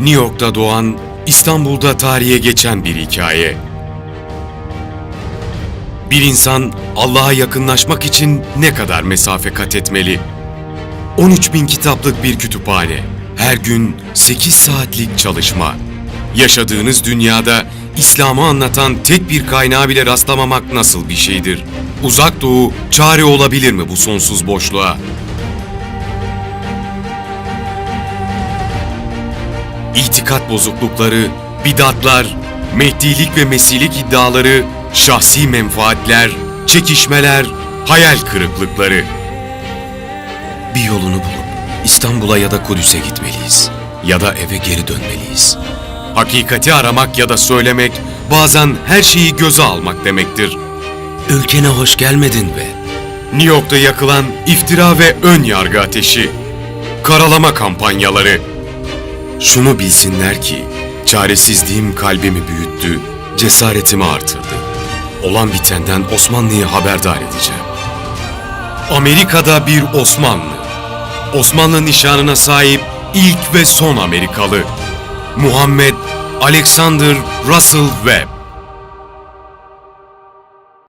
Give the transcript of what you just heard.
New York'ta doğan, İstanbul'da tarihe geçen bir hikaye. Bir insan Allah'a yakınlaşmak için ne kadar mesafe kat etmeli? 13 bin kitaplık bir kütüphane, her gün 8 saatlik çalışma. Yaşadığınız dünyada İslam'ı anlatan tek bir kaynağa bile rastlamamak nasıl bir şeydir? Uzak Doğu çare olabilir mi bu sonsuz boşluğa? İtikat bozuklukları, bidatlar, mehdilik ve mesilik iddiaları, şahsi menfaatler, çekişmeler, hayal kırıklıkları. Bir yolunu bulup İstanbul'a ya da Kudüs'e gitmeliyiz. Ya da eve geri dönmeliyiz. Hakikati aramak ya da söylemek bazen her şeyi göze almak demektir. Ülkene hoş gelmedin be. New York'ta yakılan iftira ve ön yargı ateşi. Karalama kampanyaları. Şunu bilsinler ki çaresizliğim kalbimi büyüttü, cesaretimi artırdı. Olan bitenden Osmanlı'yı haberdar edeceğim. Amerika'da bir Osmanlı. Osmanlı nişanına sahip ilk ve son Amerikalı. Muhammed Alexander Russell Webb.